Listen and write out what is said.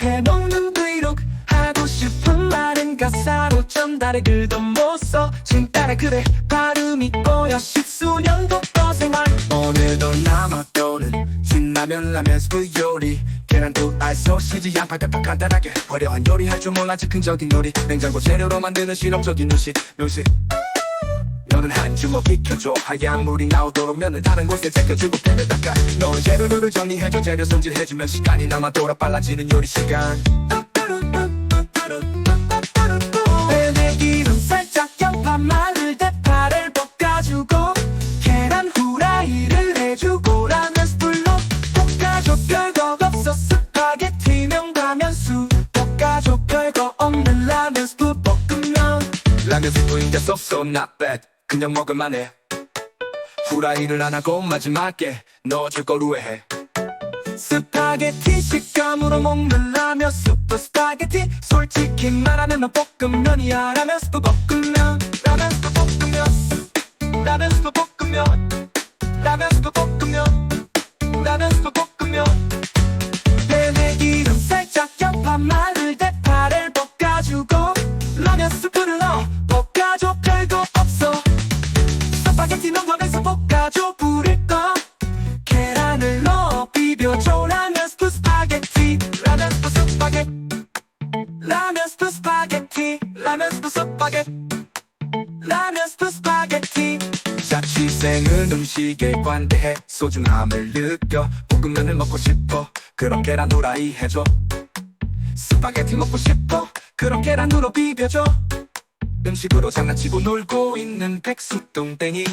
해먹는 브이로그 하고 싶은 말은 가사로 전달해 글도 못써. 진따라 그래 발음이 꼬여. 십수년도 떠생활. 오늘도 남학교는 신라면 라면 스프 요리. 계란도 알소시지 양파 대파 간단하게. 화려한 요리할 줄 몰라 즉흥적인 요리. 냉장고 재료로 만드는 실험적인 음식. 묘식. 너는 한 주먹 비켜줘. 하얀 물이 나오도록 면을 다른 곳에 제껴주고 팬을 닦아. 너는 재료를 정리해줘. 재료 손질해주면 시간이 남아 돌아 빨라지는 요리 시간. 내 기름 살짝 양파 마늘 대파를 볶아주고 계란 후라이를 해주고 라면 스프로 볶아줘. 별거 없어. 스파게티 명가면수 볶아줘. 별거 없는 라면 스프 볶으면. 라면 스프인데 쏙쏙 not bad 그냥 먹을만 해. 후라이를 안 하고 마지막에 넣어줄 걸 후회해. 스파게티 식감으로 먹는 라면 스프 스파게티. 솔직히 말하면 난 볶음면이야 라면 스프 볶음면. 라면 스프 볶음면. 라면 스프 볶음면. 라면 스프 볶음면. 라면 스프 볶음면. 배내 기름 살짝 양파 마늘 대파를 볶아주고 라면 스프를 넣어 볶아줘 불을 꺼 계란을 넣어 비벼줘. 라면 스프 스파게티. 라면 스프 스파게티. 라면 스프 스파게티. 라면 스프 스파게티. 라면 스프 스파게티. 자취생은 음식에 관대해 소중함을 느껴. 볶음면을 먹고 싶어. 그럼 계란 후라이 해줘. 스파게티 먹고 싶어. 그럼 계란으로 비벼줘. 음식으로 장난치고 놀고 있는 백수뚱땡이